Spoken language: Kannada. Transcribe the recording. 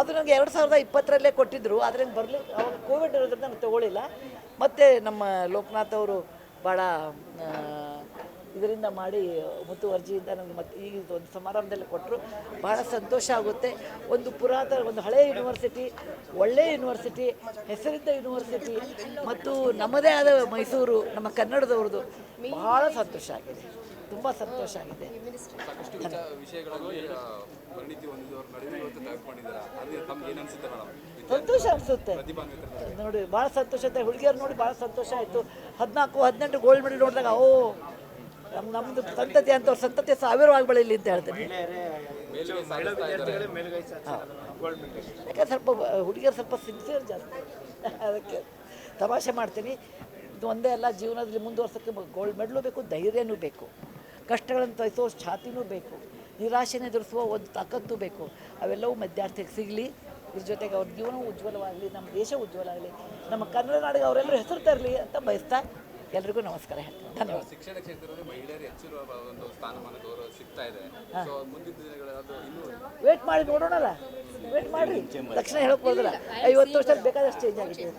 ಅದು ನನಗೆ ಎರಡು ಸಾವಿರದ ಇಪ್ಪತ್ತರಲ್ಲೇ ಕೊಟ್ಟಿದ್ದರು ಆದರೆ ಬರಲಿ, ಅವಾಗ ಕೋವಿಡ್ ಇರೋದ್ರಿಂದ ನಾನು ತೊಗೊಳ್ಳಿಲ್ಲ ಮತ್ತು ನಮ್ಮ ಲೋಕನಾಥ್ ಅವರು ಭಾಳ ಇದರಿಂದ ಮಾಡಿ ಮುತುವರ್ಜಿಯಿಂದ ನನಗೆ ಮತ್ತೆ ಈಗ ಒಂದು ಸಮಾರಂಭದಲ್ಲಿ ಕೊಟ್ಟರು ಭಾಳ ಸಂತೋಷ ಆಗುತ್ತೆ. ಒಂದು ಪುರಾತನ, ಒಂದು ಹಳೆಯ ಯೂನಿವರ್ಸಿಟಿ ಒಳ್ಳೆಯ ಯೂನಿವರ್ಸಿಟಿ ಹೆಸರಿದ್ದ ಯೂನಿವರ್ಸಿಟಿ ಮತ್ತು ನಮ್ಮದೇ ಆದ ಮೈಸೂರು, ನಮ್ಮ ಕನ್ನಡದವ್ರದ್ದು ಭಾಳ ಸಂತೋಷ ಆಗಿದೆ. ತುಂಬ ಸಂತೋಷ ಆಗಿದೆ. ಸಂತೋಷ ಅನಿಸುತ್ತೆ. ನೋಡಿ ಭಾಳ ಸಂತೋಷ ಆಯ್ತು. ಹುಡುಗಿಯರು ನೋಡಿ ಭಾಳ ಸಂತೋಷ ಆಯಿತು. ಹದಿನಾಲ್ಕು ಹದಿನೆಂಟು ಗೋಲ್ಡ್ ಮೆಡಲ್ ನೋಡಿದಾಗ ಓ ನಮ್ಮ ನಮ್ಮದು ಸಂತತಿ ಅಂತ ಅವ್ರ ಸಂತತಿ ಸಾವಿರವಾಗಿ ಬೆಳೀಲಿ ಅಂತ ಹೇಳ್ತೇನೆ. ಯಾಕೆ ಯಾಕಂದ್ರೆ ಸ್ವಲ್ಪ ಹುಡುಗಿಯರು ಸ್ವಲ್ಪ ಸಿನ್ಸಿಯರ್ ಜಾಸ್ತಿ. ಅದಕ್ಕೆ ತಮಾಷೆ ಮಾಡ್ತೀನಿ. ಇದು ಒಂದೇ ಅಲ್ಲ ಜೀವನದಲ್ಲಿ ಮುಂದುವರ್ಸೋಕ್ಕೆ ಗೋಲ್ಡ್ ಮೆಡ್ಲು ಬೇಕು ಧೈರ್ಯನೂ ಬೇಕು. ಕಷ್ಟಗಳನ್ನು ತೋರಿಸೋ ಛಾತಿನೂ ಬೇಕು. ನಿರಾಶೆನ ಎದುರಿಸುವ ಒಂದು ತಾಕತ್ತು ಬೇಕು. ಅವೆಲ್ಲವೂ ವಿದ್ಯಾರ್ಥಿಗೆ ಸಿಗಲಿ ಇದ್ರ ಜೊತೆಗೆ ಅವ್ರ ಜೀವನ ಉಜ್ವಲವಾಗಲಿ ನಮ್ಮ ದೇಶ ಉಜ್ವಲ ಆಗಲಿ ನಮ್ಮ ಕನ್ನಡ ನಾಡಿಗೆ ಅವರೆಲ್ಲರೂ ಹೆಸರು ತರಲಿ ಅಂತ ಬಯಸ್ತಾ ಎಲ್ರಿಗೂ ನಮಸ್ಕಾರ ಹೇಳ್ತೀನಿ. ಧನ್ಯವಾದ. ಶಿಕ್ಷಣ ಕ್ಷೇತ್ರದಲ್ಲಿ ಮಹಿಳೆಯರು ಹೆಚ್ಚಿರುವ ಒಂದು ಸ್ಥಾನಮಾನ ಗೌರವ ಸಿಗ್ತಾ ಇದೆ. ಸೊ ಮುಂದಿನ ದಿನಗಳಲ್ಲಿ ಅದು ಇನ್ನೂ ವೇಟ್ ಮಾಡಿ ನೋಡೋಣಲ್ಲ. ವೇಟ್ ಮಾಡಿ. ತಕ್ಷಣ ಹೇಳಕ್ ಹೋಗಲ್ಲ ಐವತ್ತು ವರ್ಷ ಬೇಕಾದಷ್ಟು ಚೇಂಜ್ ಆಗಿದೆ.